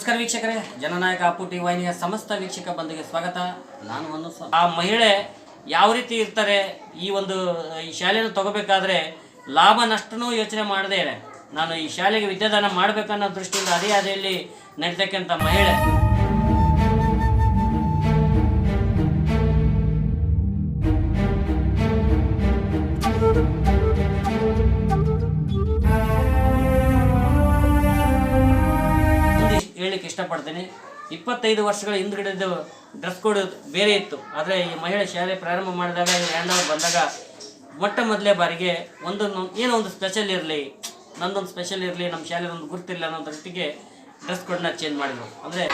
ನಮಸ್ಕಾರ ವೀಕ್ಷಕರೇ. ಜನನಾಯಕ ಅಪ್ಪು ಟಿ ವಾಹಿನಿಯ ಸಮಸ್ತ ವೀಕ್ಷಕ ಬಂದಿಗೆ ಸ್ವಾಗತ. ನಾನು ಒಂದು ಆ ಮಹಿಳೆ ಯಾವ ರೀತಿ ಇರ್ತಾರೆ ಈ ಒಂದು, ಈ ಶಾಲೆಯನ್ನು ತಗೋಬೇಕಾದ್ರೆ ಲಾಭ ನಷ್ಟನೂ ಯೋಚನೆ ಮಾಡದೇ ನಾನು ಈ ಶಾಲೆಗೆ ವಿದ್ಯಾದಾನ ಮಾಡಬೇಕನ್ನೋ ದೃಷ್ಟಿಯಿಂದ ಅದೇ ನಡೀತಕ್ಕಂಥ ಮಹಿಳೆ. ಇಷ್ಟಪಡ್ತೀನಿ. ಇಪ್ಪತ್ತೈದು ವರ್ಷಗಳ ಹಿಂದ್ಗಡೆದು ಡ್ರೆಸ್ ಕೋಡ್ ಬೇರೆ ಇತ್ತು. ಆದರೆ ಈ ಮಹಿಳೆ ಶಾಲೆ ಪ್ರಾರಂಭ ಮಾಡಿದಾಗ ಈ ಲ್ಯಾಂಡ್ ಬಂದಾಗ ಮೊಟ್ಟ ಮೊದಲೇ ಬಾರಿಗೆ ಒಂದೊಂದು, ಏನೋ ಒಂದು ಸ್ಪೆಷಲ್ ಇರಲಿ, ನಂದೊಂದು ಸ್ಪೆಷಲ್ ಇರಲಿ ನಮ್ಮ ಶಾಲೆ ಒಂದು ಗುರ್ತಿಲ್ಲ ಅನ್ನೋ ದೃಷ್ಟಿಗೆ ಡ್ರೆಸ್ ಕೋಡ್ನ ಚೇಂಜ್ ಮಾಡಿದ್ರು. ಅಂದರೆ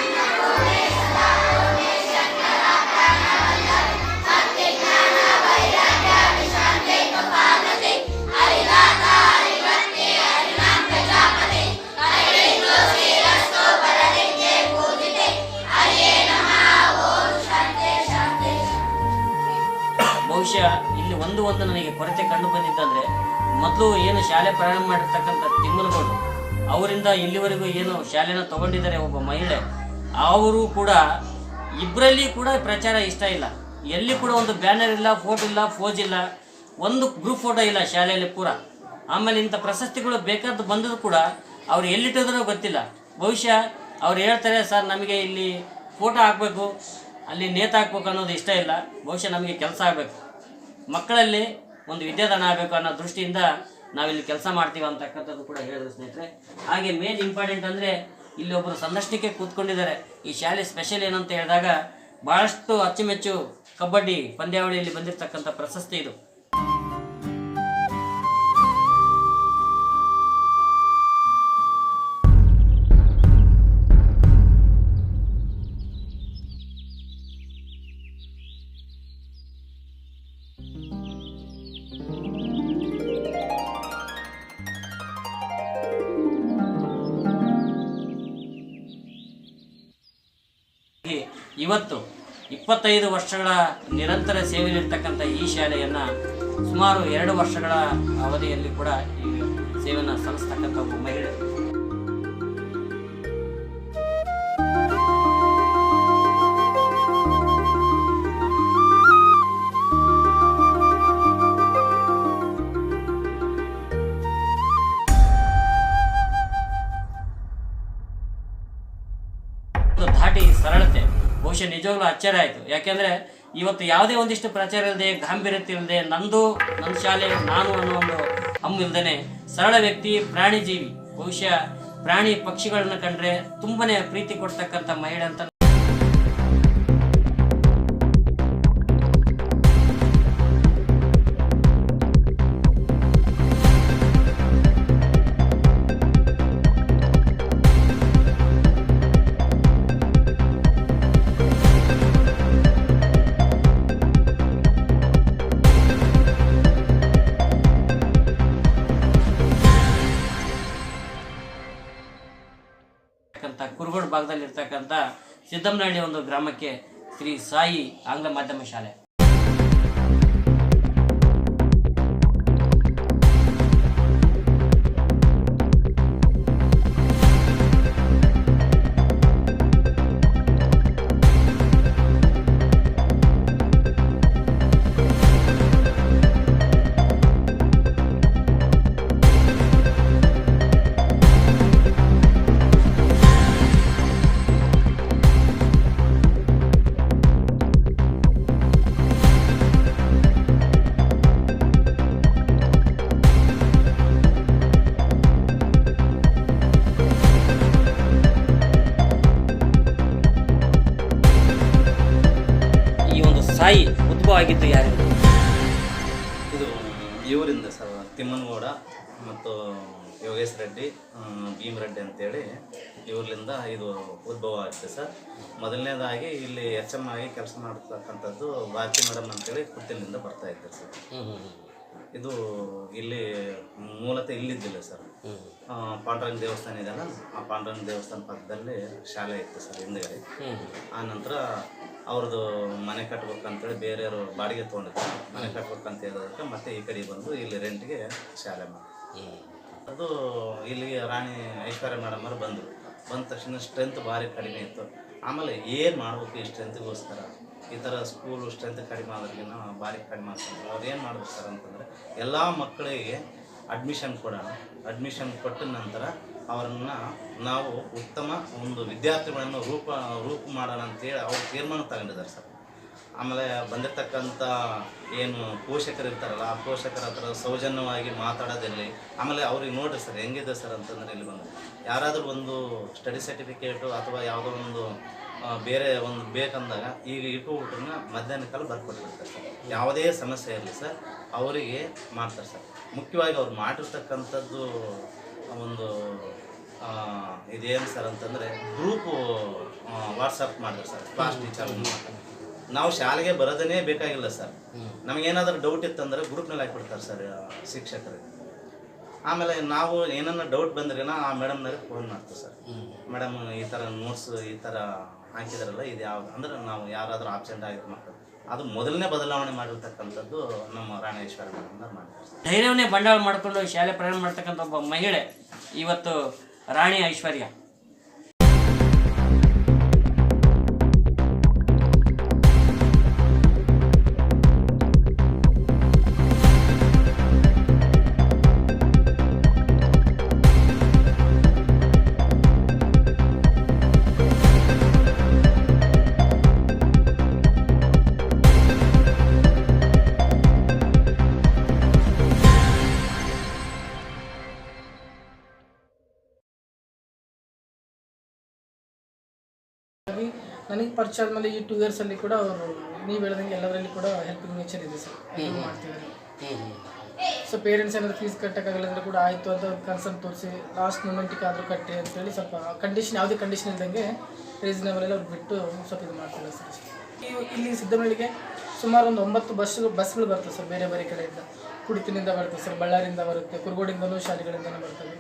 ಮೊದಲು ಏನು ಶಾಲೆ ಪ್ರಾರಂಭ ಮಾಡಿರ್ತಕ್ಕಂಥ ತಿಮ್ಮನಗೌಡರು, ಅವರಿಂದ ಇಲ್ಲಿವರೆಗೂ ಏನು ಶಾಲೆನ ತಗೊಂಡಿದ್ದಾರೆ ಒಬ್ಬ ಮಹಿಳೆ, ಅವರು ಕೂಡ ಇಬ್ಬರಲ್ಲಿ ಕೂಡ ಪ್ರಚಾರ ಇಷ್ಟ ಇಲ್ಲ. ಎಲ್ಲಿ ಕೂಡ ಒಂದು ಬ್ಯಾನರ್ ಇಲ್ಲ, ಫೋಟೋ ಇಲ್ಲ ಫೋಜ್ ಇಲ್ಲ, ಒಂದು ಗ್ರೂಪ್ ಫೋಟೋ ಇಲ್ಲ ಶಾಲೆಯಲ್ಲಿ ಪೂರ. ಆಮೇಲೆ ಇಂಥ ಪ್ರಶಸ್ತಿಗಳು ಬೇಕಾದ್ದು ಬಂದರೂ ಕೂಡ ಅವ್ರು ಎಲ್ಲಿಟ್ಟಿದ್ರೂ ಗೊತ್ತಿಲ್ಲ. ಬಹುಶಃ ಅವ್ರು ಹೇಳ್ತಾರೆ, ಸರ್, ನಮಗೆ ಇಲ್ಲಿ ಫೋಟೋ ಹಾಕಬೇಕು, ಅಲ್ಲಿ ನೇತು ಹಾಕ್ಬೇಕು ಅನ್ನೋದು ಇಷ್ಟ ಇಲ್ಲ. ಬಹುಶಃ ನಮಗೆ ಕೆಲಸ ಆಗಬೇಕು. ಮಕ್ಕಳಲ್ಲಿ ಒಂದು ವಿದ್ಯಾದಾನ ಆಗಬೇಕು ಅನ್ನೋ ದೃಷ್ಟಿಯಿಂದ ನಾವಿಲ್ಲಿ ಕೆಲಸ ಮಾಡ್ತೀವಿ ಅಂತಕ್ಕಂಥದ್ದು ಕೂಡ ಹೇಳಿದ್ರು ಸ್ನೇಹಿತರೆ. ಹಾಗೆ ಮೇನ್ ಇಂಪಾರ್ಟೆಂಟ್ ಅಂದರೆ ಇಲ್ಲಿ ಒಬ್ಬರು ಸಂದರ್ಶನಕ್ಕೆ ಕೂತ್ಕೊಂಡಿದ್ದಾರೆ. ಈ ಶಾಲೆ ಸ್ಪೆಷಲ್ ಏನಂತ ಹೇಳಿದಾಗ ಭಾಳಷ್ಟು ಅಚ್ಚುಮೆಚ್ಚು ಕಬಡ್ಡಿ ಪಂದ್ಯಾವಳಿಯಲ್ಲಿ ಬಂದಿರತಕ್ಕಂಥ ಪ್ರಶಸ್ತಿ ಇದು. ಇವತ್ತು ಇಪ್ಪತ್ತೈದು ವರ್ಷಗಳ ನಿರಂತರ ಸೇವೆಯಲ್ಲಿರ್ತಕ್ಕಂಥ ಈ ಶಾಲೆಯನ್ನು ಸುಮಾರು ಎರಡು ವರ್ಷಗಳ ಅವಧಿಯಲ್ಲಿ ಕೂಡ ಈ ಸೇವೆಯನ್ನು ಸಲ್ಲಿಸ್ತಕ್ಕಂಥ ಒಬ್ಬ ಮಹಿಳೆ. ಬಹುಶಃ ನಿಜವಾಗ್ಲೂ ಆಶ್ಚರ್ಯ ಆಯಿತು ಯಾಕೆಂದರೆ ಇವತ್ತು ಯಾವುದೇ ಒಂದಿಷ್ಟು ಪ್ರಚಾರ ಇಲ್ಲದೆ ಗಾಂಭೀರ್ಯತೆ ಇಲ್ಲದೆ ನಂದು ನನ್ನ ಶಾಲೆ, ನಾನು ಅನ್ನೋ ಒಂದು ಹಮ್ಮು ಇಲ್ಲದೇ ಸರಳ ವ್ಯಕ್ತಿ, ಪ್ರಾಣಿ ಜೀವಿ. ಬಹುಶಃ ಪ್ರಾಣಿ ಪಕ್ಷಿಗಳನ್ನ ಕಂಡ್ರೆ ತುಂಬನೇ ಪ್ರೀತಿ ಕೊಡ್ತಕ್ಕಂಥ ಮಹಿಳೆ ಅಂತ ಭಾಗದಲ್ಲಿರ್ತಕ್ಕಂಥ ಸಿದ್ದಮ್ಮನಹಳ್ಳಿ ಒಂದು ಗ್ರಾಮಕ್ಕೆ ಶ್ರೀ ಸಾಯಿ ಆಂಗ್ಲ ಮಾಧ್ಯಮ ಶಾಲೆ. ಆಗಿದ್ದು ಯಾರಿಂದ ಇದು ಇವರಿಂದ ಸರ್ ತಿಮ್ಮನಗೌಡ ಮತ್ತು ಯೋಗೇಶ್ ರೆಡ್ಡಿ ಭೀಮ್ ರೆಡ್ಡಿ ಅಂತೇಳಿ ಇವ್ರಲಿಂದ ಇದು ಉದ್ಭವ ಆಗುತ್ತೆ ಸರ್. ಮೊದಲನೇದಾಗಿ ಇಲ್ಲಿ ಎಚ್ ಎಂ ಆಗಿ ಕೆಲಸ ಮಾಡ್ತಕ್ಕಂಥದ್ದು ಭಾರತಿ ಮೇಡಮ್ ಅಂತೇಳಿ ಕುತ್ತಿನಿಂದ ಬರ್ತಾ ಇದ್ದೆ ಸರ್. ಇದು ಇಲ್ಲಿ ಮೂಲತಃ ಇಲ್ಲಿದ್ದಿಲ್ಲ ಸರ್. ಪಾಂಡುರಂಗ ದೇವಸ್ಥಾನ ಇದೆಯಲ್ಲ ಆ ಪಾಂಡುರಂಗ ದೇವಸ್ಥಾನ ಪಕ್ಕದಲ್ಲಿ ಶಾಲೆ ಇತ್ತು ಸರ್ ಹಿಂದ್ಗಡೆ. ಆ ನಂತರ ಅವ್ರದ್ದು ಮನೆ ಕಟ್ಬೇಕಂತೇಳಿ ಬೇರೆಯವರು ಬಾಡಿಗೆ ತೊಗೊಂಡಿದ್ರು ಮನೆ ಕಟ್ಬೇಕಂತ ಹೇಳೋದಕ್ಕೆ ಮತ್ತೆ ಈ ಕಡೆ ಬಂದು ಇಲ್ಲಿ ರೆಂಟ್ಗೆ ಶಾಲೆ ಮಾಡಿ ಅದು ಇಲ್ಲಿಗೆ ರಾಣಿ ಐಶ್ವರ್ಯ ಮೇಡಮ್ ಅವರು ಬಂದರು. ಬಂದ ತಕ್ಷಣ ಸ್ಟ್ರೆಂತ್ ಭಾರಿ ಕಡಿಮೆ ಇತ್ತು. ಆಮೇಲೆ ಏನು ಮಾಡ್ಬೇಕು ಈ ಸ್ಟ್ರೆಂತ್ಗೋಸ್ಕರ ಈ ಥರ ಸ್ಕೂಲು ಸ್ಟ್ರೆಂತ್ ಕಡಿಮೆ ಆದ್ರಿಗಿನ ಭಾರಿ ಕಡಿಮೆ ಆಗ್ತದೆ. ಅವ್ರು ಏನು ಮಾಡ್ಬೇಕು ಸರ್ ಅಂತಂದರೆ, ಎಲ್ಲ ಮಕ್ಕಳಿಗೆ ಅಡ್ಮಿಷನ್ ಕೊಡೋಣ ಅಡ್ಮಿಷನ್ ಕೊಟ್ಟ ನಂತರ ಅವರನ್ನು ನಾವು ಉತ್ತಮ ಒಂದು ವಿದ್ಯಾರ್ಥಿಗಳನ್ನು ರೂಪ ರೂಪ ಮಾಡೋಣ ಅಂತೇಳಿ ಅವರು ತೀರ್ಮಾನ ತಗೊಂಡಿದ್ದಾರೆ ಸರ್. ಆಮೇಲೆ ಬಂದಿರತಕ್ಕಂಥ ಏನು ಪೋಷಕರು ಇರ್ತಾರಲ್ಲ, ಆ ಪೋಷಕರ ಹತ್ರ ಸೌಜನ್ಯವಾಗಿ ಮಾತಾಡೋದಿರಲಿ. ಆಮೇಲೆ ಅವ್ರಿಗೆ ನೋಡ್ರಿ ಸರ್, ಹೆಂಗಿದೆ ಸರ್ ಅಂತಂದ್ರೆ ಇಲ್ಲಿ ಬಂದು. ಯಾರಾದರೂ ಒಂದು ಸ್ಟಡಿ ಸರ್ಟಿಫಿಕೇಟು ಅಥವಾ ಯಾವುದೋ ಒಂದು ಬೇರೆ ಒಂದು ಬೇಕಂದಾಗ ಈಗ ಇಟ್ಕೊಬಿಟ್ರನ್ನ ಮಧ್ಯಾಹ್ನ ಕಾಲ ಬರ್ಕೊಟ್ಟಿರ್ತಾರೆ ಸರ್. ಯಾವುದೇ ಸಮಸ್ಯೆ ಇರಲಿ ಸರ್ ಅವರಿಗೆ ಮಾಡ್ತಾರೆ ಸರ್. ಮುಖ್ಯವಾಗಿ ಅವ್ರು ಮಾಡಿರ್ತಕ್ಕಂಥದ್ದು ಒಂದು ಇದೇನು ಸರ್ ಅಂತಂದರೆ ಗ್ರೂಪು ವಾಟ್ಸಪ್ ಮಾಡಿದ್ರು ಸರ್ ಕ್ಲಾಸ್ ಟೀಚರ್ ನಾವು ಶಾಲೆಗೆ ಬರೋದನ್ನೇ ಬೇಕಾಗಿಲ್ಲ ಸರ್. ನಮಗೇನಾದರೂ ಡೌಟ್ ಇತ್ತಂದ್ರೆ ಗ್ರೂಪ್ನಲ್ಲಿ ಹಾಕ್ಬಿಡ್ತಾರೆ ಸರ್ ಶಿಕ್ಷಕರಿಗೆ ಆಮೇಲೆ ನಾವು ಏನನ್ನ ಡೌಟ್ ಬಂದ್ರೇನ ಆ ಮೇಡಮ್ನವ್ರಿಗೆ ಫೋನ್ ಮಾಡ್ತೀವಿ ಸರ್. ಮೇಡಮ್ ಈ ಥರ ನೋಟ್ಸ್ ಈ ಥರ ಹಾಕಿದಾರಲ್ಲ ಇದು ಯಾವ್ದು ಅಂದ್ರೆ ನಾವು ಯಾರಾದರೂ ಆಬ್ಸೆಂಟ್ ಆಗಿರೋ ಮಕ್ಕಳು ಅದು ಮೊದಲನೇ ಬದಲಾವಣೆ ಮಾಡಿರ್ತಕ್ಕಂಥದ್ದು ನಮ್ಮ ಮೇಡಮ್ನವ್ರು ಮಾಡ್ತಾರೆ ಧೈರ್ಯವನ್ನೇ ಬಂಡವಾಳ ಮಾಡಿಕೊಂಡು ಶಾಲೆ ಪ್ರಯಾಣ ಮಾಡ್ತಕ್ಕಂಥ ಒಬ್ಬ ಮಹಿಳೆ ಇವತ್ತು ರಾಣಿ ಐಶ್ವರ್ಯ. ನನಗೆ ಪರಿಚಯ ಆದಮೇಲೆ ಈ ಟೂ ಇಯರ್ಸಲ್ಲಿ ಕೂಡ ಅವರು ನೀವು ಹೇಳಿದಂಗೆ ಎಲ್ಲದರಲ್ಲಿ ಕೂಡ ಹೆಲ್ಪಿಂಗ್ ನೇಚರ್ ಇದೆ ಸರ್. ಹೆಲ್ಪ್ ಮಾಡ್ತಿದ್ದಾರೆ ಸೊ ಪೇರೆಂಟ್ಸ್ ಏನಾದರೂ ಫೀಸ್ ಕಟ್ಟೋಕ್ಕಾಗಲ್ಲ ಅಂದರೆ ಕೂಡ ಆಯಿತು ಅಂತ ಕನ್ಸರ್ನ್ ತೋರಿಸಿ ಲಾಸ್ಟ್ ಮೂಮೆಂಟಿಗೆ ಆದರೂ ಕಟ್ಟಿ ಅಂತೇಳಿ ಸ್ವಲ್ಪ ಕಂಡೀಷನ್ ಯಾವುದೇ ಕಂಡೀಷನ್ ಇಲ್ದಂಗೆ ರೀಸನೇಬಲ್ ಎಲ್ಲ ಅವ್ರು ಬಿಟ್ಟು ಸ್ವಲ್ಪ ಇದು ಮಾಡ್ತಿದ್ದಾರೆ ಸರ್ ಇವು ಇಲ್ಲಿ ಸಿದ್ದಮಳ್ಳಿಗೆ ಸುಮಾರು ಒಂದು ಒಂಬತ್ತು ಬಸ್ಸು ಬಸ್ಗಳು ಬರ್ತವೆ ಸರ್ ಬೇರೆ ಬೇರೆ ಕಡೆಯಿಂದ. ಕುಡಿತಿನಿಂದ ಬರ್ತದೆ ಸರ್ ಬಳ್ಳಾರಿಯಿಂದ ಬರುತ್ತೆ ಕುರುಗೋಡಿಂದನೂ ಶಾಲೆಗಳಿಂದನೂ ಬರ್ತವೆ.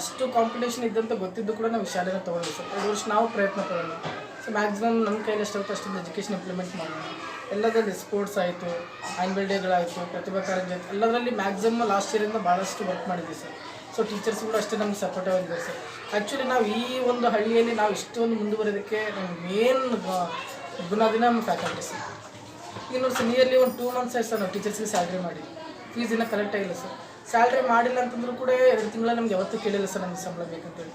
ಅಷ್ಟು ಕಾಂಪಿಟೇಷನ್ ಇದ್ದಂತ ಗೊತ್ತಿದ್ದು ಕೂಡ ನಾವು ಶಾಲೆನ ತೊಗೊಂಡ್ವಿ ಸರ್. ಎರಡು ವರ್ಷ ನಾವು ಪ್ರಯತ್ನ ಪಡೋಣ ಸೊ ಮ್ಯಾಕ್ಸಿಮಮ್ ನಮ್ಮ ಕೈಲಿ ಎಷ್ಟಾಗುತ್ತೆ ಅಷ್ಟೊಂದು ಎಜುಕೇಷನ್ ಇಂಪ್ಲಿಮೆಂಟ್ ಮಾಡೋಣ. ಎಲ್ಲದರಲ್ಲಿ ಸ್ಪೋರ್ಟ್ಸ್ ಆಯಿತು ಆ್ಯನ್ಯುವಲ್ ಡೇಗಳಾಯಿತು ಪ್ರತಿಭಾ ಕಾರಂಜಿ ಆಯಿತು, ಎಲ್ಲದರಲ್ಲಿ ಮ್ಯಾಕ್ಸಿಮಮ್ ಲಾಸ್ಟ್ ಇಯರಿಂದ ಭಾಳಷ್ಟು ವರ್ಕ್ ಮಾಡಿದ್ವಿ ಸರ್ ಸೊ ಕೂಡ ಅಷ್ಟೇ ನಮ್ಗೆ ಸಪೋರ್ಟ್ ಆಗಿದ್ದಾರೆ ಸರ್ ಆ್ಯಕ್ಚುಲಿ ನಾವು ಈ ಒಂದು ಹಳ್ಳಿಯಲ್ಲಿ ನಾವು ಇಷ್ಟೊಂದು ಮುಂದುವರೆಯೋದಕ್ಕೆ ನಮ್ಗೆ ಮೇನ್ ಗುಣದಿನ ನಮ್ಮ ಫ್ಯಾಕಲ್ಟಿ ಸರ್ ಈಗ ನೋಡಿ ಸರ್ ನಿಯರ್ಲಿ ಒಂದು ಟೂ ಮಂತ್ಸ್ ಆಯ್ತು ಸರ್ ನಾವು ಟೀಚರ್ಸ್ಗೆ ಸ್ಯಾಲ್ರಿ ಮಾಡಿ ಫೀಸ್ ಇನ್ನೂ ಕರೆಕ್ಟ್ ಆಗಿಲ್ಲ ಸರ್ ಸ್ಯಾಲ್ರಿ ಮಾಡಿಲ್ಲ ಅಂತಂದ್ರೂ ಕೂಡ ಎರಡು ತಿಂಗಳ ನಮ್ಗೆ ಯಾವತ್ತೂ ಕೇಳಿಲ್ಲ ಸರ್ ನಮ್ಗೆ ಸಂಬಳ ಬೇಕಂತೇಳಿ.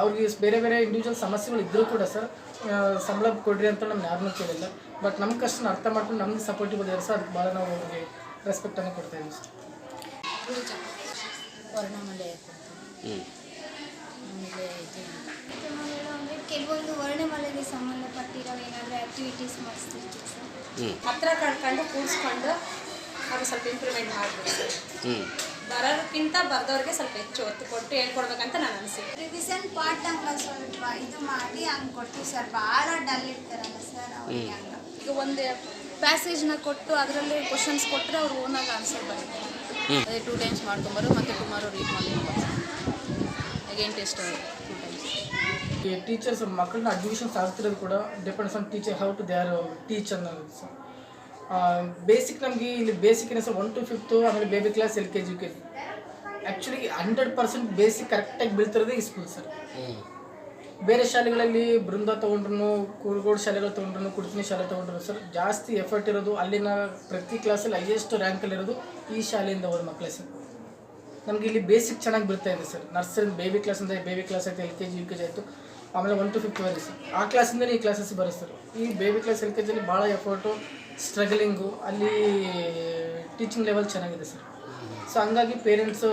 ಅವ್ರಿಗೆ ಬೇರೆ ಬೇರೆ ಇಂಡಿವಿಜುವಲ್ ಸಮಸ್ಯೆಗಳು ಇದ್ದರೂ ಕೂಡ ಸರ್ ಸಂಬಳ ಕೊಡ್ರಿ ಅಂತ ನಮ್ಗೆ ಯಾರನ್ನೂ ಕೇಳಿಲ್ಲ. ಬಟ್ ನಮ್ಮ ಕಷ್ಟನ ಅರ್ಥ ಮಾಡ್ಕೊಂಡು ನಮ್ಗೆ ಸಪೋರ್ಟಿವ್ ಇದ್ದಾರೆ ಸರ್ ಅದಕ್ಕೆ ಭಾಳ ನಾವು ಅವ್ರಿಗೆ ರೆಸ್ಪೆಕ್ಟನ್ನು ಕೊಡ್ತಾ ಇದ್ದೀವಿ ಸರ್ ವರ್ಣಮಾಲೆ ಅಂದರೆ ಕೆಲವೊಂದು ವರ್ಣಮಾಲೆಗೆ ಸಂಬಂಧಪಟ್ಟಿರೋ ಏನಾದರೂ ಆ್ಯಕ್ಟಿವಿಟೀಸ್ ಮಾಡಿಸ್ತಿರ್ತೀವಿ ಸರ್? ಹತ್ರ ಕಳ್ಕೊಂಡು ಕೂರಿಸ್ಕೊಂಡು ಅವ್ರಿಗೆ ಸ್ವಲ್ಪ ಇಂಪ್ರೂವ್ಮೆಂಟ್ ಮಾಡಬೇಕು ಬರೋದಕ್ಕಿಂತ ಬರ್ದವ್ರಿಗೆ ಸ್ವಲ್ಪ ಹೆಚ್ಚು ಒತ್ತು ಕೊಟ್ಟು ಹೇಳ್ಕೊಡ್ಬೇಕಂತ ನಾನು ಅನಿಸಿದೆ. ರಿವಿಷನ್ ಪಾರ್ಟ್ ನಂಬರ್ ಸ್ವಲ್ಪ ಇದು ಮಾಡಿ ಹಂಗೆ ಕೊಡ್ತೀವಿ ಸರ್. ಭಾಳ ಡಲ್ ಇರ್ತಾರಲ್ಲ ಸರ್ ಅವ್ರಿಗೆ ಹಂಗೆ ಈಗ ಒಂದು ಪ್ಯಾಸೇಜ್ನ ಕೊಟ್ಟು ಅದರಲ್ಲಿ ಕ್ವಶನ್ಸ್ ಕೊಟ್ಟರೆ ಅವ್ರು ಓನಾಗಿ ಆನ್ಸರ್ ಬರ್ತಾರೆ ಅದೇ ಟೂ ಟೈಮ್ಸ್ ಮಾಡ್ಕೊಂಬರು ಮತ್ತು ಟುಮಾರೋ ರೀಡ್ ಮಾಡಿ ಅಗೇನ್ ಟೆಸ್ಟ್ ಟೂ ಟೈಮ್ಸ್ ಈ ಟೀಚರ್ಸ್ ಮಕ್ಕಳನ್ನ ಅಡ್ಮಿಷನ್ಸ್ ಆಗ್ತಿರೋದು ಕೂಡ depends on teacher how to they are teach ಅನ್ನೋದು ಸರ್ ಬೇಸಿಕ್ ನಮಗೆ ಇಲ್ಲಿ ಬೇಸಿಕ್ ಏನೇ ಸರ್ ಒನ್ ಟು ಫಿಫ್ತು ಆಮೇಲೆ baby class L K G K G actually hundred percent basic ಕರೆಕ್ಟಾಗಿ ಬೀಳ್ತಿರೋದೇ ಈ ಸ್ಕೂಲ್ ಸರ್ ಬೇರೆ ಶಾಲೆಗಳಲ್ಲಿ ಬೃಂದ ತೊಗೊಂಡ್ರು ಕುರುಗೋಡು ಶಾಲೆಗಳು ತೊಗೊಂಡ್ರು ಕುಡ್ತಿನಿ ಶಾಲೆ ತೊಗೊಂಡ್ರು ಸರ್ ಜಾಸ್ತಿ ಎಫರ್ಟ್ ಇರೋದು ಅಲ್ಲಿನ ಪ್ರತಿ ಕ್ಲಾಸಲ್ಲಿ ಹೈಯೆಸ್ಟ್ ರ್ಯಾಂಕಲ್ಲಿರೋದು ಈ ಶಾಲೆಯಿಂದ ಹೋದ ಮಕ್ಕಳೇ ಸರ್ ನಮಗೆ ಇಲ್ಲಿ ಬೇಸಿಕ್ ಚೆನ್ನಾಗಿ ಬೀಳ್ತಾ ಇದೆ ಸರ್ ನರ್ಸರಿ ಬೇಬಿ ಕ್ಲಾಸ್ ಅಂದರೆ ಬೇಬಿ ಕ್ಲಾಸ್ ಆಯಿತು L K G U K G ಆಯಿತು ಆಮೇಲೆ ಒನ್ ಟು ಫಿಫ್ತ್ ವರೆಗೆ ಸರ್ ಆ ಕ್ಲಾಸಿಂದಲೇ ಈ ಕ್ಲಾಸಸ್ ಬರೋದು ಸರ್ ಈ ಬೇಬಿ ಕ್ಲಾಸ್ ಎಲ್ ಕೆ ಜಿಯಲ್ಲಿ ಭಾಳ ಎಫರ್ಟು ಸ್ಟ್ರಗಲಿಂಗು ಅಲ್ಲಿ ಟೀಚಿಂಗ್ ಲೆವೆಲ್ ಚೆನ್ನಾಗಿದೆ ಸರ್. ಸೊ ಹಂಗಾಗಿ ಪೇರೆಂಟ್ಸು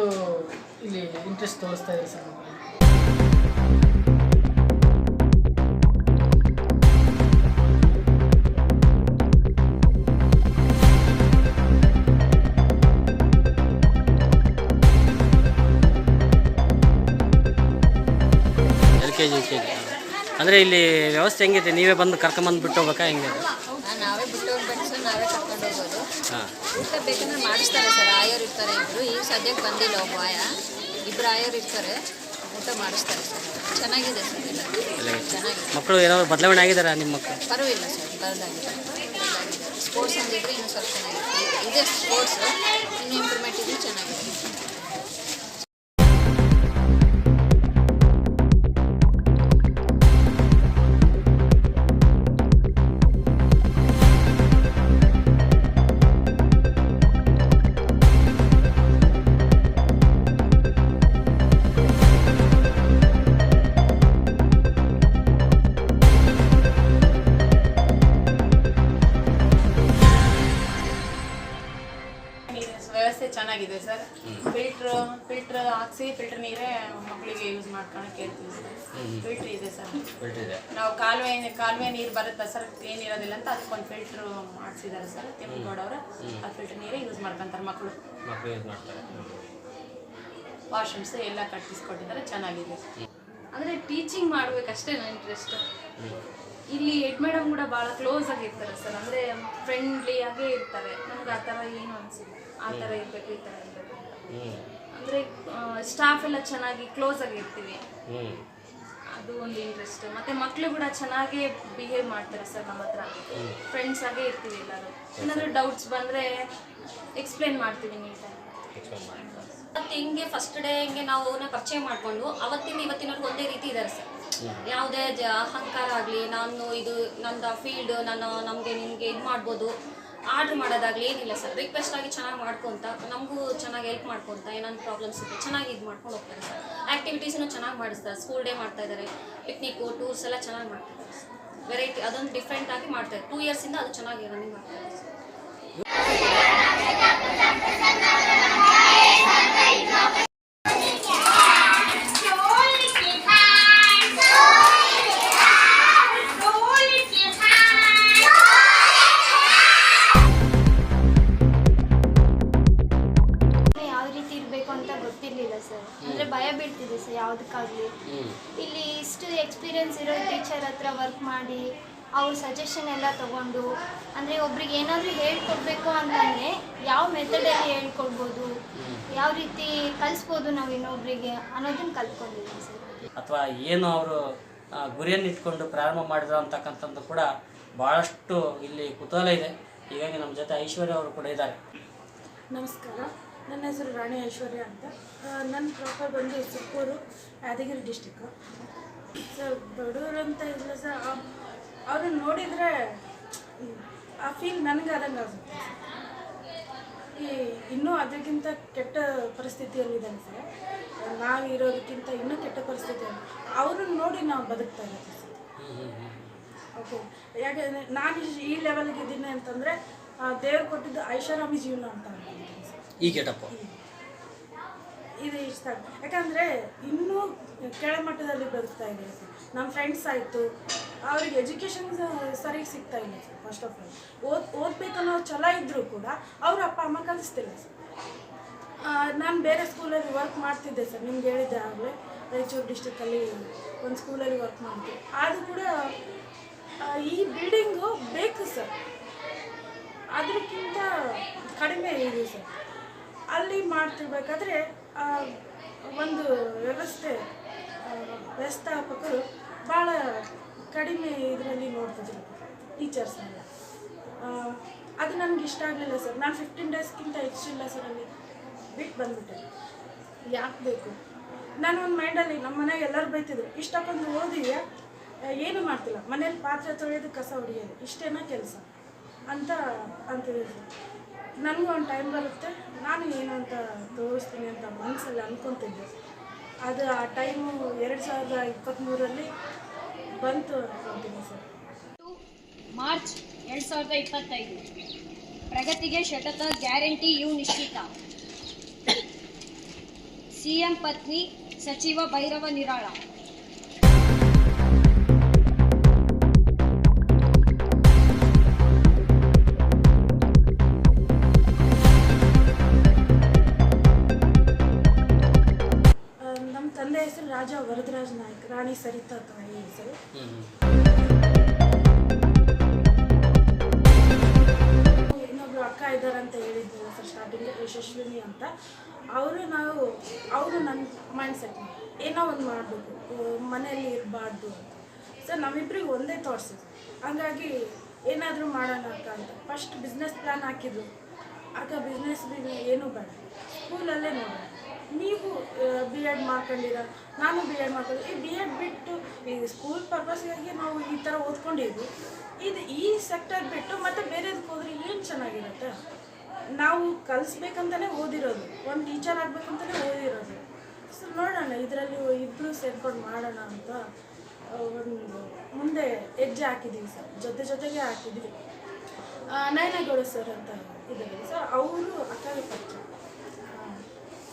ಇಲ್ಲಿ ಇಂಟ್ರೆಸ್ಟ್ ತೋರಿಸ್ತಾ ಇದೆ sir L K G U ಅಂದರೆ ಇಲ್ಲಿ ವ್ಯವಸ್ಥೆ ಹೆಂಗಿದೆ ನೀವೇ ಬಂದು ಕರ್ಕೊಂಬಂದು ಬಿಟ್ಟು ಹೋಗ್ಬೇಕಾ ಹೆಂಗೆ? ನಾವೇ ಬಿಟ್ಟು ಹೋಗ್ಬೇಕು ಸರ್ ನಾವೇ ಕರ್ಕೊಂಡು ಹೋಗೋದು. ಊಟ ಬೇಕಂದ್ರೆ ಮಾಡಿಸ್ತಾರೆ ಸರ್ ಆಯೋರು ಇರ್ತಾರೆ ಇಬ್ಬರು ಈಗ ಸದ್ಯಕ್ಕೆ ಬಂದಿಲ್ಲ ಒಬ್ಬ ಆಯ. ಇಬ್ಬರು ಆಯೋರು ಇರ್ತಾರೆ ಊಟ ಮಾಡಿಸ್ತಾರೆ ಸರ್. ಚೆನ್ನಾಗಿದೆ ಸರ್ ಎಲ್ಲ. ಚೆನ್ನಾಗಿದೆ. ಮಕ್ಕಳು ಏನಾದ್ರು ಬದಲಾವಣೆ ಆಗಿದ್ದಾರೆ ನಿಮ್ಮ ಮಕ್ಕಳು? ಪರವಾಗಿಲ್ಲ ಸರ್ ಬದಲಾಗಿದೆ. ಸ್ಪೋರ್ಟ್ಸ್ ಅಂದಿದ್ರೆ ಇನ್ನೂ ಸ್ವಲ್ಪ ಇದೆ ಸ್ಪೋರ್ಟ್ಸ್ ಇನ್ನೂ ಇಂಪ್ರೂವ್ಮೆಂಟ್ ಮಾಡ್ಕೊಳಕ್ಕೆ ಹೇಳ್ತೀವಿ ಸರ್ ಫಿಲ್ಟ್ರ್ ಇದೆ. ಸರ್ ನಾವು ಕಾಲುವೆ ಕಾಲುವೆ ನೀರು ಬರುತ್ತಾ ಸರ್ ಏನಿರೋದಿಲ್ಲ ಅಂತ ಅದಕ್ಕೊಂದು ಫಿಲ್ಟ್ರ್ ಮಾಡಿಸಿದ್ದಾರೆ ಸರ್ ತಿಮ್ಮಗೌಡ ಅವರು. ಆ ಫಿಲ್ಟರ್ ನೀರೇ ಯೂಸ್ ಮಾಡ್ಕೊಂತಾರೆ ಮಕ್ಕಳು ಮಕ್ಕಳು ಯೂಸ್ ಮಾಡ್ತಾರೆ. ವಾಶ್ರೂಮ್ಸ್ ಎಲ್ಲ ಕಟ್ಟಿಸ್ಕೊಟ್ಟಿದ್ದಾರೆ ಚೆನ್ನಾಗಿದೆ. ಅಂದರೆ ಟೀಚಿಂಗ್ ಮಾಡ್ಬೇಕಷ್ಟೇ ನನ್ನ ಇಂಟ್ರೆಸ್ಟ್ ಇಲ್ಲಿ ಹೆಡ್ ಮೇಡಮ್ ಕೂಡ ಭಾಳ ಕ್ಲೋಸ್ ಆಗಿರ್ತಾರೆ ಸರ್ ಅಂದರೆ ಫ್ರೆಂಡ್ಲಿ ಆಗೇ ಇರ್ತಾರೆ. ನಮ್ಗೆ ಆ ಥರ ಏನು ಅನಿಸಿಲ್ಲ. ಆ ಥರ ಇರಬೇಕು ಈ ಥರ ಇರಬೇಕು. ಅಂದರೆ ಸ್ಟಾಫ್ ಎಲ್ಲ ಚೆನ್ನಾಗಿ ಕ್ಲೋಸ್ ಆಗಿರ್ತೀವಿ ಅದು ಒಂದು ಇಂಟ್ರೆಸ್ಟ್ ಮತ್ತೆ ಮಕ್ಕಳು ಕೂಡ ಚೆನ್ನಾಗೇ ಬಿಹೇವ್ ಮಾಡ್ತಾರೆ ಸರ್ ನಮ್ಮ ಹತ್ರ. ಫ್ರೆಂಡ್ಸ್ ಆಗೇ ಇರ್ತೀವಿ ಎಲ್ಲರೂ. ಏನಾದರೂ ಡೌಟ್ಸ್ ಬಂದರೆ ಎಕ್ಸ್ಪ್ಲೇನ್ ಮಾಡ್ತೀವಿ ನೀಟಾಗಿ. ಮತ್ತೆ ಹಿಂಗೆ ಫಸ್ಟ್ ಡೇ ಹಿಂಗೆ ನಾವು ಅವ್ರನ್ನ ಪರಿಚಯ ಮಾಡಿಕೊಂಡು ಅವತ್ತಿಂದ ಇವತ್ತಿನವರೆಗೂ ಒಂದೇ ರೀತಿ ಇದ್ದಾರೆ ಸರ್. ಯಾವುದೇ ಜ ಅಹಂಕಾರ ಆಗಲಿ ನಾನು ಇದು ನನ್ನ ಫೀಲ್ಡ್ ನಾನು ನಮಗೆ ನಿಮಗೆ ಇದು ಮಾಡ್ಬೋದು. ಆರ್ಡ್ರ್ ಮಾಡೋದಾಗಲಿ ಏನಿಲ್ಲ ಸರ್. ರಿಕ್ವೆಸ್ಟ್ ಆಗಿ ಚೆನ್ನಾಗಿ ಮಾಡ್ಕೊತ, ನಮಗೂ ಚೆನ್ನಾಗಿ ಹೆಲ್ಪ್ ಮಾಡ್ಕೊತ ಏನಾದ್ರು ಪ್ರಾಬ್ಲಮ್ಸ್ ಇದ್ದರೆ ಚೆನ್ನಾಗಿ ಇದು ಮಾಡ್ಕೊಂಡು ಹೋಗ್ತಾರೆ ಸರ್. ಆ್ಯಕ್ಟಿವಿಟೀಸನ್ನು ಚೆನ್ನಾಗಿ ಮಾಡಿಸ್ತಾರೆ ಸ್ಕೂಲ್ ಡೇ ಮಾಡ್ತಾ ಇದ್ದಾರೆ ಪಿಕ್ನಿಕ್ಕು ಟೂರ್ಸ್ ಎಲ್ಲ ಚೆನ್ನಾಗಿ ಮಾಡ್ತಾರೆ ವೆರೈಟಿ ಅದೊಂದು ಡಿಫ್ರೆಂಟ್ ಆಗಿ ಮಾಡ್ತಾರೆ ಟೂ ಇಯರ್ಸಿಂದ ಅದು ಚೆನ್ನಾಗಿ ರನ್ನಿಂಗ್ ಮಾಡ್ತಾ ಇದ್ದಾರೆ ಸರ್. ಅವ್ರ ಸಜೆಷನ್ ಎಲ್ಲ ತಗೊಂಡು ಅಂದರೆ ಒಬ್ರಿಗೆ ಏನಾದರೂ ಹೇಳ್ಕೊಡ್ಬೇಕು ಅಂತಂದರೆ ಯಾವ ಮೆಥಡಲ್ಲಿ ಹೇಳ್ಕೊಡ್ಬೋದು ಯಾವ ರೀತಿ ಕಲಿಸ್ಬೋದು ನಾವು ಇನ್ನೊಬ್ರಿಗೆ ಅನ್ನೋದನ್ನ ಕಲ್ತ್ಕೊಂಡಿದ್ದೀವಿ ಸರ್. ಅಥವಾ ಏನು ಅವರು ಗುರಿಯನ್ನು ಇಟ್ಕೊಂಡು ಪ್ರಾರಂಭ ಮಾಡಿದ್ರು ಅಂತಕ್ಕಂಥದ್ದು ಕೂಡ ಭಾಳಷ್ಟು ಇಲ್ಲಿ ಕುತೂಹಲ ಇದೆ. ಹೀಗಾಗಿ ನಮ್ಮ ಜೊತೆ ಐಶ್ವರ್ಯ ಅವರು ಕೂಡ ಇದ್ದಾರೆ. ನಮಸ್ಕಾರ ನನ್ನ ಹೆಸರು ರಾಣಿ ಐಶ್ವರ್ಯ ಅಂತ. ನನ್ನ ಪ್ರಾಪರ್ ಬಂದು ಸುತ್ತೂರು ಯಾದಗಿರಿ ಡಿಸ್ಟಿಕ್ಕು ಸರ್ ಬಡವರು ಅಂತ ಇಲ್ಲ ಸರ್ ಅವ್ರನ್ನ ನೋಡಿದರೆ ಆ ಫೀಲ್ ನನಗೆ ಆದಂಗೆ ಆಗುತ್ತೆ. ಈ ಇನ್ನೂ ಅದಕ್ಕಿಂತ ಕೆಟ್ಟ ಪರಿಸ್ಥಿತಿಯಲ್ಲಿದೆ ಸರ್ ನಾವು ಇರೋದಕ್ಕಿಂತ ಇನ್ನೂ ಕೆಟ್ಟ ಪರಿಸ್ಥಿತಿ ಅವ್ರನ್ನ ನೋಡಿ ನಾವು ಬದುಕ್ತಾ ಇರೋದು ಓಕೆ ಯಾಕೆ ನಾನು ಈ ಲೆವೆಲ್ಗೆ ಇದ್ದೀನಿ ಅಂತಂದರೆ ದೇವ್ರು ಕೊಟ್ಟಿದ್ದು ಐಷಾರಾಮಿ ಜೀವನ ಅಂತ ಈ ಗೆಟಪ್ ಇದು ಇಷ್ಟ ಯಾಕಂದರೆ ಇನ್ನೂ ಕೆಳಮಟ್ಟದಲ್ಲಿ ಬದುಕ್ತಾ ಇದೆ. ನಮ್ಮ ಫ್ರೆಂಡ್ಸ್ ಆಯಿತು ಅವ್ರಿಗೆ ಎಜುಕೇಷನ್ ಸರಿಗೆ ಸಿಗ್ತಾ ಇಲ್ಲ ಸರ್ ಫಸ್ಟ್ ಆಫ್ ಆಲ್ ಓದ್, ಓದಬೇಕನ್ನೋ ಛಲ ಇದ್ದರೂ ಕೂಡ ಅವ್ರ ಅಪ್ಪ ಅಮ್ಮ ಕಲಿಸ್ತಿಲ್ಲ ಸರ್ ನಾನು ಬೇರೆ ಸ್ಕೂಲಲ್ಲಿ ವರ್ಕ್ ಮಾಡ್ತಿದ್ದೆ ಸರ್ ನಿಮ್ಗೆ ಹೇಳಿದ್ದೆ ಆಗಲೇ, ರಾಯಚೂರು ಡಿಸ್ಟಿಕಲ್ಲಿ ಒಂದು ಸ್ಕೂಲಲ್ಲಿ ವರ್ಕ್ ಮಾಡ್ತೀವಿ ಆದರೂ ಕೂಡ ಈ ಬಿಲ್ಡಿಂಗು ಬೇಕು ಸರ್ ಅದಕ್ಕಿಂತ ಕಡಿಮೆ ಇದೆ ಸರ್ ಅಲ್ಲಿ ಮಾಡ್ತಿರ್ಬೇಕಾದ್ರೆ ಒಂದು ವ್ಯವಸ್ಥೆ ವ್ಯವಸ್ಥಾಪಕರು ಭಾಳ ಕಡಿಮೆ ಇದರಲ್ಲಿ ನೋಡ್ತಿದ್ರು ಟೀಚರ್ಸ್ ಎಲ್ಲ. ಅದು ನನಗೆ ಇಷ್ಟ ಆಗಲಿಲ್ಲ ಸರ್. ನಾನು ಫಿಫ್ಟೀನ್ ಡೇಸ್ಗಿಂತ ಹೆಚ್ಚಿಲ್ಲ ಸರ್ ಅಲ್ಲಿ. ಬಿಟ್ಟು ಬಂದ್ಬಿಟ್ಟೆ. ಯಾಕೆ ಬೇಕು? ನಾನು ಒಂದು ಮೈಂಡಲ್ಲಿ ನಮ್ಮ ಮನೆಗೆ ಎಲ್ಲರೂ ಬೈತಿದ್ರು ಇಷ್ಟಕ್ಕೊಂದು ಓದಿ ಆ, ಏನು ಮಾಡ್ತಿಲ್ಲ. ಮನೇಲಿ ಪಾತ್ರೆ ತೊಳೆಯೋದು ಕಸ ಹೊಡಿಯೋದು. ಇಷ್ಟೇನ ಕೆಲಸ? ಅಂತ ಅಂತಿದ್ರು ಸರ್. ನನಗೂ ಒಂದು ಟೈಮ್ ಬರುತ್ತೆ. ನಾನು ಏನು ಅಂತ ತೋರಿಸ್ತೀನಿ ಅಂತ ಮನಸ್ಸಲ್ಲಿ ಅಂದ್ಕೊತಿದ್ದೆ ಅದು ಆ ಟೈಮು ಎರಡು ಸಾವಿರದ ಇಪ್ಪತ್ತ್ಮೂರರಲ್ಲಿ ಬಂತು ಮಾರ್ಚ್ ಎರಡು ಸಾವಿರದ ಇಪ್ಪತ್ತೈದು. ಪ್ರಗತಿಗೆ ಶತತ ಗ್ಯಾರಂಟಿ ಯು ನಿಶ್ಚಿತ. ಸಿಎಂ ಪತ್ನಿ ಸಚಿವ ಭೈರವ ನಿರಾಳ. ಸರಿತಾ ತಾಯಿ ಹೆಸರು ಇನ್ನೊಬ್ರು ಅಕ್ಕ ಇದ್ದಾರಂತ ಹೇಳಿದ್ನಲ್ಲ ಸರ್ ಸ್ಟಾರ್ಟಿಂಗ್ ಯಶಸ್ವಿನಿ ಅಂತ. ಅವರು ನಾವು, ಅವರು ನನ್ನ ಮೈಂಡ್ ಸೆಟ್ ಏನೋ ಒಂದು ಮಾಡಬೇಕು ಮನೆಯಲ್ಲಿ ಇರಬಾರ್ದು ಅಂತ. ಸರ್, ನಮ್ಮಿಬ್ರಿಗೆ ಒಂದೇ ಥಾಟ್ಸ್ ಹಂಗಾಗಿ ಏನಾದರೂ ಮಾಡೋಣ ಅಕ್ಕ ಅಂತ. ಫಸ್ಟ್ ಬಿಸ್ನೆಸ್ ಪ್ಲ್ಯಾನ್ ಹಾಕಿದ್ರು. ಅಕ್ಕ ಬಿಸ್ನೆಸ್ ಏನೂ ಬೇಡ. ಸ್ಕೂಲಲ್ಲೇ ನೋಡೋಣ. ನೀವು ಬಿ ಎಡ್ ಮಾಡ್ಕೊಂಡಿರ, ನಾನು ಬಿ ಎಡ್ ಮಾಡ್ಕೊಂಡು ಈ ಬಿ ಎಡ್ ಬಿಟ್ಟು, ಈ ಸ್ಕೂಲ್ ಪರ್ಪಸ್ಗಾಗಿ ನಾವು ಈ ಥರ ಓದ್ಕೊಂಡಿದ್ವಿ. ಇದು ಈ ಸೆಕ್ಟರ್ ಬಿಟ್ಟು ಮತ್ತೆ ಬೇರೆದಕ್ಕೆ ಹೋದ್ರೆ ಏನು ಚೆನ್ನಾಗಿರುತ್ತೆ? ನಾವು ಕಲಿಸ್ಬೇಕಂತಲೇ ಓದಿರೋದು. ಒಂದು ಟೀಚರ್ ಆಗಬೇಕಂತಲೇ ಓದಿರೋದು. ಸೊ ನೋಡೋಣ, ಇದರಲ್ಲಿ ಇಬ್ಬರು ಸೇರ್ಕೊಂಡು ಮಾಡೋಣ ಅಂತ ಒಂದು ಮುಂದೆ ಹೆಜ್ಜೆ ಹಾಕಿದ್ದೀವಿ ಸರ್ ಜೊತೆ ಜೊತೆಗೆ ಹಾಕಿದ್ವಿ. ನಯನಗೌಡ ಸರ್ ಅಂತ ಇದ್ದಾರೆ. ಸರ್ ಅವರು ಅಕಾಲಿ ಪರಿಚಯ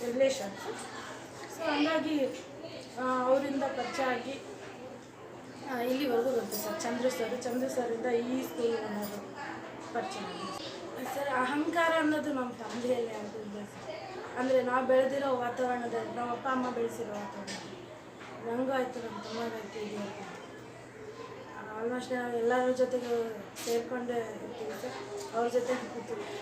ರಿಲೇಷನ್ಸ್ ಸೊ ಹಂಗಾಗಿ ಅವರಿಂದ ಪರಿಚಯ ಆಗಿ ಇಲ್ಲಿವರೆಗೂ ಬಂತು ಸರ್, ಚಂದ್ರು ಸರ್, ಚಂದ್ರು ಸರಿಂದ ಈ ಸ್ಕೂಲ್ ಅನ್ನೋದು ಪರಿಚಯ. ಸರ್, ಅಹಂಕಾರ ಅನ್ನೋದು ನಮ್ಮ ಯಾವುದು ಇಲ್ಲ ಸರ್. ಅಂದರೆ ನಾವು ಬೆಳೆದಿರೋ ವಾತಾವರಣದಲ್ಲಿ ನಮ್ಮ ಅಪ್ಪ ಅಮ್ಮ ಬೆಳೆಸಿರೋ ವಾತಾವರಣದಲ್ಲಿ. ನನಗೂ ಆಯಿತು ನಮ್ಮ ಇದೆ ಆಲ್ಮೋಸ್ಟ್ ನಾವು ಎಲ್ಲರ ಜೊತೆಗೆ ಸೇರಿಕೊಂಡೇ ಇರ್ತೀವಿ ಸರ್. ಅವ್ರ ಜೊತೆ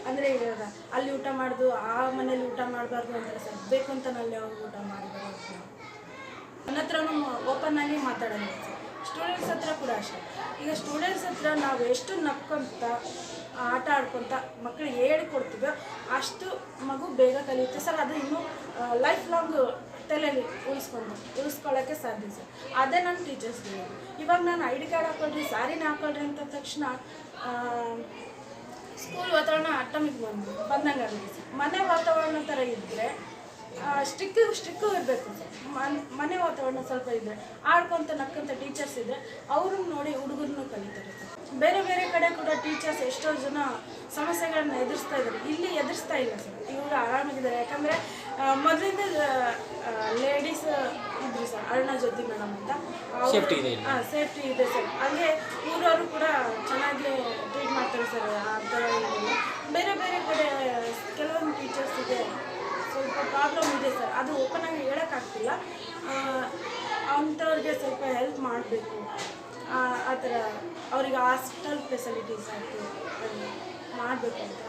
ಅಂದರೆ ಇವಾಗ ಅಲ್ಲಿ ಊಟ ಮಾಡೋದು, ಆ ಮನೇಲಿ ಊಟ ಮಾಡಬಾರ್ದು ಅಂತಾರೆ ಸರ್. ಬೇಕು ಅಂತ ಅಲ್ಲಿ ಅವ್ರು ಊಟ ಮಾಡಿದ್ರು ನನ್ನ ಹತ್ರನೂ ಓಪನ್ ಆಗಿ ಮಾತಾಡೋಣ ಸರ್. ಸ್ಟೂಡೆಂಟ್ಸ್ ಹತ್ರ ಕೂಡ ಅಷ್ಟೇ. ಈಗ ಸ್ಟೂಡೆಂಟ್ಸ್ ಹತ್ರ ನಾವು ಎಷ್ಟು ನಕ್ಕೊಂತ, ಆಟ ಆಡ್ಕೊತ ಮಕ್ಕಳಿಗೆ ಹೇಳ್ಕೊಡ್ತೀವೋ ಅಷ್ಟು ಮಗು ಬೇಗ ಕಲಿಯುತ್ತೆ. ಸರ್, ಅದು ಇನ್ನೂ ಲೈಫ್ ಲಾಂಗ್ ತಲೆಯಲ್ಲಿ ಉಳಿಸ್ಕೊಂಡು ಉಳಿಸ್ಕೊಳ್ಳೋಕ್ಕೆ ಸಾಧ್ಯ ಸರ್. ಅದೇ ನನ್ನ ಟೀಚರ್ಸ್ಗೆ ಇವಾಗ ನಾನು ಐ ಡಿ ಕಾರ್ಡ್ ಹಾಕೊಳ್ರಿ ಸ್ಯಾರಿನ ಹಾಕೊಳ್ರಿ ಅಂತ ತಕ್ಷಣ ಸ್ಕೂಲ್ ವಾತಾವರಣ ಅಟಮಿಕ್ ಬಂದು, ಬಂದಂಗೆ ಆಗುತ್ತೆ ಸರ್. ಮನೆ ವಾತಾವರಣ ಥರ ಇದ್ದರೆ ಸ್ಟಿಕ್ಕು ಸ್ಟಿಕ್ಕು ಇರಬೇಕು ಸರ್. ಮನೆ ವಾತಾವರಣ ಸ್ವಲ್ಪ ಇದ್ದರೆ ಆಡ್ಕೊಂತ ನಕ್ಕಂಥ ಟೀಚರ್ಸ್ ಇದ್ದರೆ ಅವ್ರನ್ನ ನೋಡಿ ಹುಡುಗರನ್ನು ಕಲಿತಾರೆ ಸರ್. ಬೇರೆ ಬೇರೆ ಕಡೆ ಕೂಡ ಟೀಚರ್ಸ್ ಎಷ್ಟೋ ಜನ ಸಮಸ್ಯೆಗಳನ್ನ ಎದುರಿಸ್ತಾ ಇದ್ದಾರೆ. ಇಲ್ಲಿ ಎದುರಿಸ್ತಾ ಇಲ್ಲ ಸರ್. ಇವರು ಆರಾಮಾಗಿದ್ದಾರೆ. ಯಾಕಂದರೆ ಮೊದಲಿಂದ ಲೇಡೀಸ್ ಇದ್ರು ಸರ್ ಅರುಣ ಜ್ಯೋತಿ ಮೇಡಮ್ ಅಂತ. ಸೇಫ್ಟಿ ಇದೆ ಹಾಂ ಸೇಫ್ಟಿ ಇದೆ ಸರ್ ಹಾಗೆ ಊರವರು ಕೂಡ ಚೆನ್ನಾಗಿ ಟ್ರೀಟ್ ಮಾಡ್ತಾರೆ ಸರ್ ಆ ಥರ ಏನಿಲ್ಲ ಬೇರೆ ಬೇರೆ ಕಡೆ ಕೆಲವೊಂದು ಟೀಚರ್ಸ್ ಇದೆ. ಸ್ವಲ್ಪ ಪ್ರಾಬ್ಲಮ್ ಇದೆ ಸರ್ ಅದು ಓಪನ್ ಆಗಿ ಹೇಳೋಕ್ಕಾಗ್ತಿಲ್ಲ. ಅಂಥವ್ರಿಗೆ ಸ್ವಲ್ಪ ಹೆಲ್ಪ್ ಮಾಡಬೇಕು. ಆ ಥರ ಅವ್ರಿಗೆ ಹಾಸ್ಟೆಲ್ ಫೆಸಿಲಿಟೀಸ್ ಆಯಿತು ಮಾಡಬೇಕು ಅಂತ.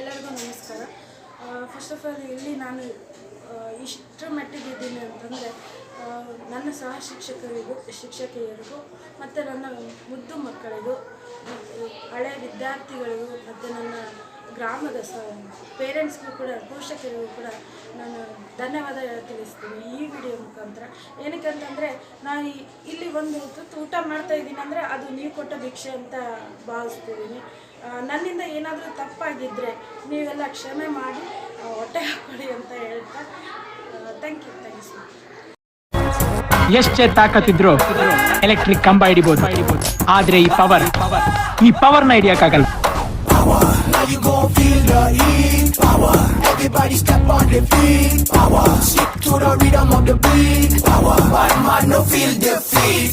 ಎಲ್ಲರಿಗೂ ನಮಸ್ಕಾರ. ಫಸ್ಟ್ ಆಫ್ ಆಲ್ ಇಲ್ಲಿ ನಾನು ಇಷ್ಟು ಮಟ್ಟಿಗೆ ಇದ್ದೀನಿ ಅಂತಂದರೆ ನನ್ನ ಸಹ ಶಿಕ್ಷಕರಿಗೂ, ಶಿಕ್ಷಕಿಯರಿಗೂ, ಮತ್ತು ನನ್ನ ಮುದ್ದು ಮಕ್ಕಳಿಗೂ, ಹಳೆ ವಿದ್ಯಾರ್ಥಿಗಳಿಗೂ, ಮತ್ತು ನನ್ನ ಗ್ರಾಮದ ಸ ಪೇರೆಂಟ್ಸ್ಗೂ ಕೂಡ, ಪೋಷಕರಿಗೂ ಕೂಡ ನಾನು ಧನ್ಯವಾದ ತಿಳಿಸ್ತೀನಿ ಈ ವಿಡಿಯೋ ಮುಖಾಂತರ. ಏನಕ್ಕೆ ಅಂತಂದರೆ ನಾನು ಇಲ್ಲಿ ಒಂದು ತುತ್ತು ಊಟ ಮಾಡ್ತಾ ಇದ್ದೀನಿ ಅಂದರೆ ಅದು ನೀವು ಕೊಟ್ಟ ಭಿಕ್ಷೆ ಅಂತ ಭಾವಿಸ್ತಿದ್ದೀನಿ. ನನ್ನಿಂದ ಏನಾದರೂ ತಪ್ಪಾಗಿದ್ದರೆ ನೀವೆಲ್ಲ ಕ್ಷಮೆ ಮಾಡಿ ಹೊಟ್ಟೆ ಹಾಕೊಳ್ಳಿ ಅಂತ ಹೇಳ್ತಾ ಥ್ಯಾಂಕ್ ಯು ಥ್ಯಾಂಕ್ ಯು ಎಷ್ಟೇ ತಾಕತ್ತಿದ್ರು ಎಲೆಕ್ಟ್ರಿಕ್ ಕಂಬ ಹಿಡಿಬಹುದು ಆದ್ರೆ ಈ ಪವರ್ ಈ ಪವರ್ನ ಹಿಡಿಯಕ್ಕಾಗಲ್ಲ Everybody step on the beat. Power. Stick to the rhythm of the beat. Power. Bad man no feel defeat.